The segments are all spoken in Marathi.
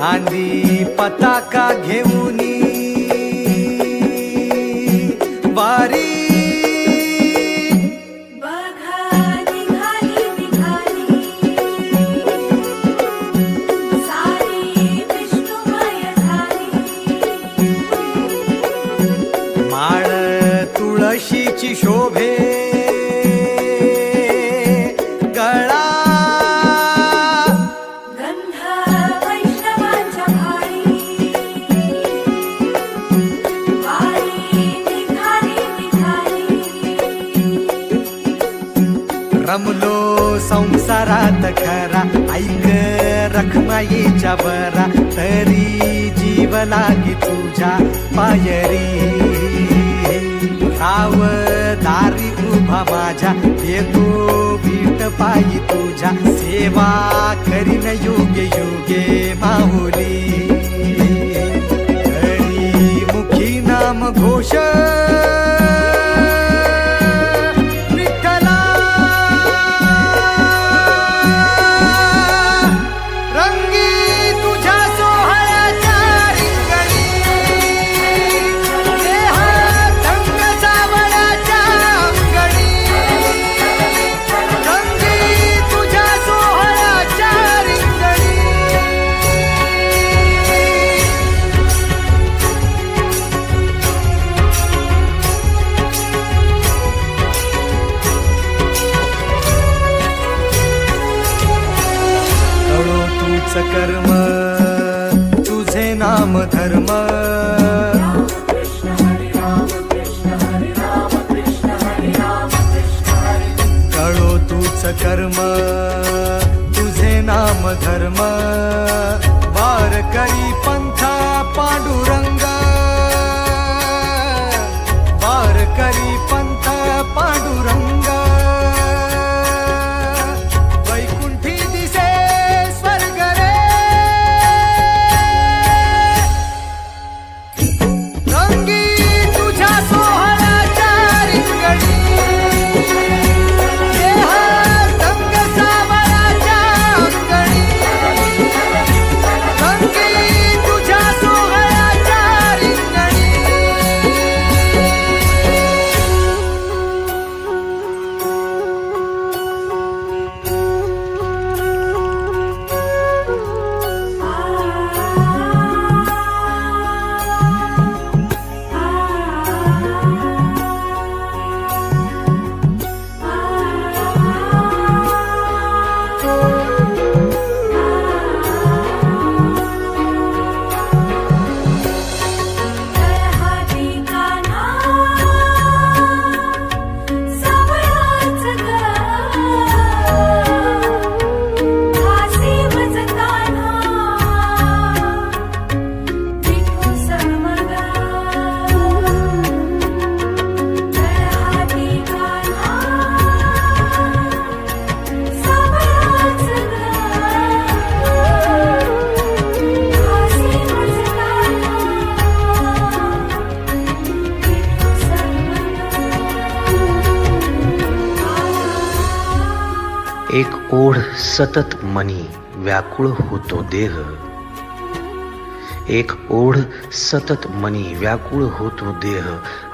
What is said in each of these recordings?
खांदी पताका घेऊनी वारी रमलो संसारात खरा. ऐक रखमाईच्या बरा तरी जीव लागी तुझ्या पायरी. राव दारी उभा माझ्या. येतो बीट पायी तुझ्या. सेवा करीन योग्य योगे माहुली. हरी मुखी नाम घोष कर्म तुझे नाम धर्म एक ओढ सतत मनी व्याकुळ होतो देह. एक ओढ सतत मनी व्याकुळ होतो देह.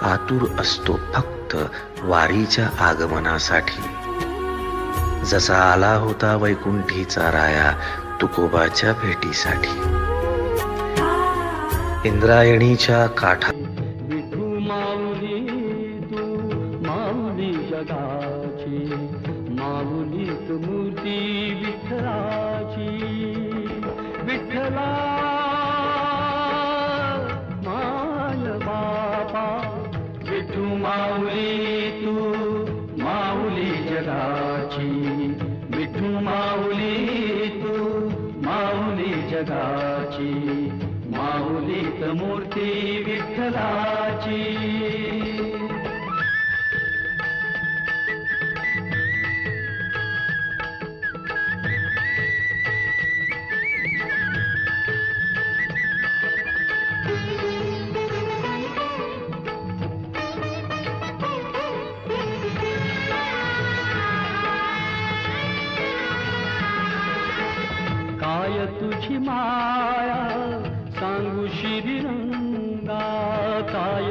आतुर असतो फक्त वारीच्या आगमनासाठी. जसा आला होता वैकुंठीचा राया तुकोबाच्या भेटीसाठी. इंद्रायणीच्या काठा विठू माऊली तू माऊली जगाची. माऊलीत मूर्ती विठ्ठलाची. विठ्ठला माय बापा विठू माऊली तू माऊली जगाची. विठू माऊली तू माऊली जगाची. माऊलीत मूर्ती विठ्ठला. काय तुझी माया सांगू शिबिरंगा काय